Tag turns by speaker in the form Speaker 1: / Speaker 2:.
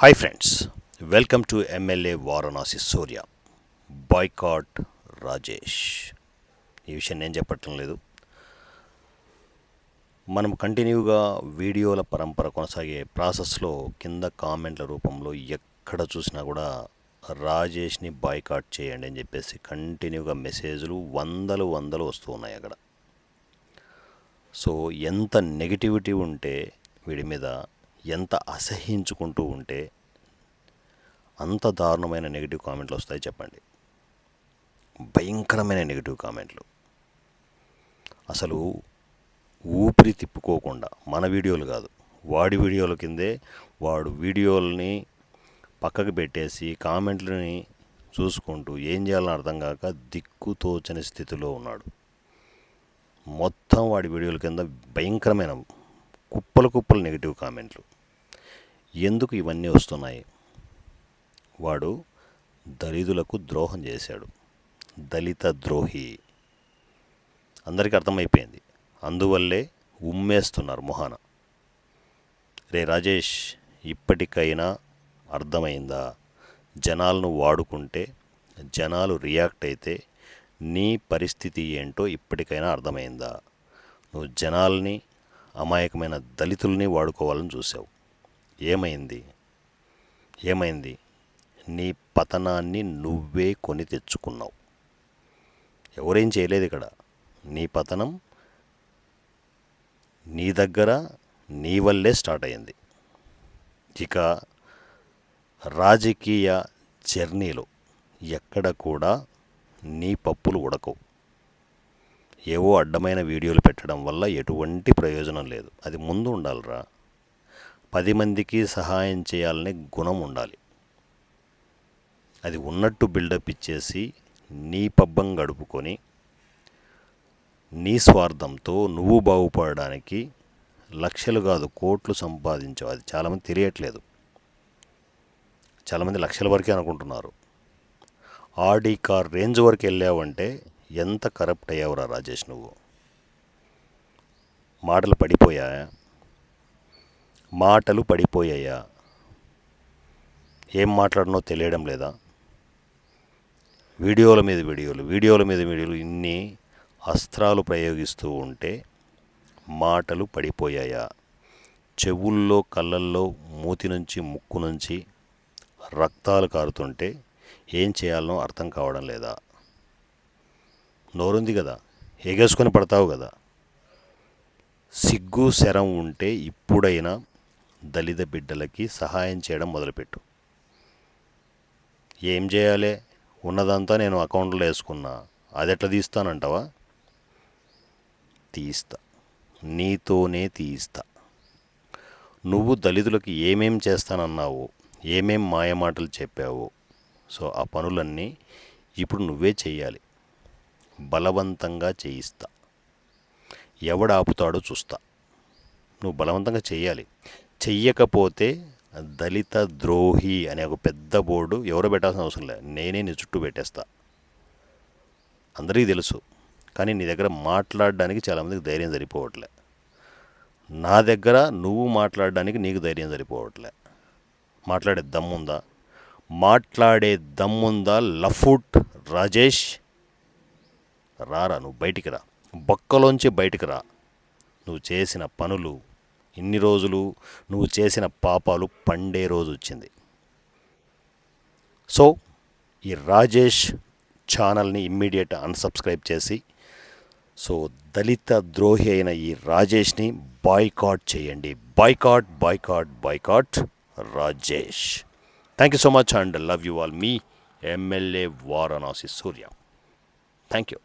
Speaker 1: Hi friends welcome to MLA Varanasi Surya boycott Rajesh ఈ విషయం నేను చెప్పటం లేదు. మనం కంటిన్యూగా వీడియోల పరంపర కొనసాగే ప్రాసెస్లో కింద కామెంట్ల రూపంలో ఎక్కడ చూసినా కూడా రాజేష్ని బాయ్కాట్ చేయండి అని చెప్పేసి కంటిన్యూగా మెసేజ్లు వందలు వందలు వస్తూ ఉన్నాయి అక్కడ. సో ఎంత నెగిటివిటీ ఉంటే వీడి మీద ఎంత అసహించుకుంటూ ఉంటే అంత దారుణమైన నెగిటివ్ కామెంట్లు వస్తాయి చెప్పండి. భయంకరమైన నెగిటివ్ కామెంట్లు. అసలు ఊపిరి తిప్పుకోకుండా మన వీడియోలు కాదు వాడి వీడియోల కిందే వాడు వీడియోలని పక్కకు పెట్టేసి కామెంట్లని చూసుకుంటూ ఏం చేయాలని అర్థం కాక దిక్కుతోచని స్థితిలో ఉన్నాడు. మొత్తం వాడి వీడియోల కింద భయంకరమైన కుప్పలు కుప్పలు నెగిటివ్ కామెంట్లు. ఎందుకు ఇవన్నీ వస్తున్నాయి? వాడు దళితులకు ద్రోహం చేశాడు. దళిత ద్రోహి. అందరికీ అర్థమైపోయింది. అందువల్లే ఉమ్మేస్తున్నారు మొహాన. రే రాజేష్ ఇప్పటికైనా అర్థమైందా? జనాలను వాడుకుంటే జనాలు రియాక్ట్ అయితే నీ పరిస్థితి ఏంటో ఇప్పటికైనా అర్థమైందా? నువ్వు జనాల్ని అమాయకమైన దళితుల్ని వాడుకోవాలని చూసావు ఏమైంది? ఏమైంది? నీ పతనాన్ని నువ్వే కొని తెచ్చుకున్నావు. ఎవరేం చేయలేదు ఇక్కడ. నీ పతనం నీ దగ్గర నీ వల్లే స్టార్ట్ అయింది. ఇక రాజకీయ జర్నీలో ఎక్కడ కూడా నీ పప్పులు ఉడకవు ఏవో అడ్డమైన వీడియోలు పెట్టడం వల్ల ఎటువంటి ప్రయోజనం లేదు. అది ముందు ఉండాలిరా. పది మందికి సహాయం చేయాలనే గుణం ఉండాలి. అది ఉన్నట్టు బిల్డప్ ఇచ్చేసి నీ పబ్బం గడుపుకొని నీ స్వార్థంతో నువ్వు బాగుపడడానికి లక్షలు కాదు కోట్లు సంపాదించావు అది చాలామంది తెలియట్లేదు. చాలామంది లక్షల వరకే అనుకుంటున్నారు. ఆడి కార్ రేంజ్ వరకు వెళ్ళావంటే ఎంత కరప్ట్ అయ్యావురా రాజేష్ నువ్వు? మాటలు పడిపోయాయా మాటలు పడిపోయాయా? ఏం మాట్లాడనో తెలియడం లేదా? వీడియోల మీద వీడియోలు వీడియోల మీద వీడియోలు ఇన్ని అస్త్రాలు ప్రయోగిస్తూ ఉంటే మాటలు పడిపోయాయా? చెవుల్లో కళ్ళల్లో మూతి నుంచి ముక్కు నుంచి రక్తాలు కారుతుంటే ఏం చేయాలనో అర్థం కావడం లేదా? నోరుంది కదా ఎగేసుకొని పడతావు కదా? సిగ్గు శరం ఉంటే ఇప్పుడైనా దళిత బిడ్డలకి సహాయం చేయడం మొదలుపెట్టు. ఏం చేయాలి? ఉన్నదంతా నేను అకౌంట్లో వేసుకున్నా. అది ఎట్లా తీస్తానంటావా? తీస్తా. నీతోనే తీస్తా. నువ్వు దళితులకి ఏమేం చేస్తానన్నావు ఏమేం మాయమాటలు చెప్పావో సో ఆ పనులన్నీ ఇప్పుడు నువ్వే చేయాలి బలవంతంగా చేయిస్తా. ఎవడు ఆపుతాడో చూస్తా. నువ్వు బలవంతంగా చేయాలి చెయ్యకపోతే దళిత ద్రోహి అనే ఒక పెద్ద బోర్డు ఎవరో పెట్టాల్సిన అవసరం లేదు. నేనే నీ చుట్టూ పెట్టేస్తా. అందరికీ తెలుసు. కానీ నీ దగ్గర మాట్లాడడానికి చాలామందికి ధైర్యం సరిపోవట్లే. నా దగ్గర నువ్వు మాట్లాడడానికి నీకు ధైర్యం సరిపోవట్లే. మాట్లాడే దమ్ముందా మాట్లాడే దమ్ముందా లఫుట్ రాజేష్? రారా నువ్వు బయటికి రా. బొక్కలోంచి బయటికి రా. నువ్వు చేసిన పనులు ఇన్ని రోజులు నువ్వు చేసిన పాపాలు పండే రోజు వచ్చింది. సో ఈ రాజేష్ ఛానల్ని ఇమ్మీడియట్ అన్సబ్స్క్రైబ్ చేసి సో దళిత ద్రోహి అయిన ఈ రాజేష్ని బాయ్కాట్ చేయండి. Boycott boycott boycott Rajesh. Thank you so much and love you all me MLA Varanasi Surya. Thank you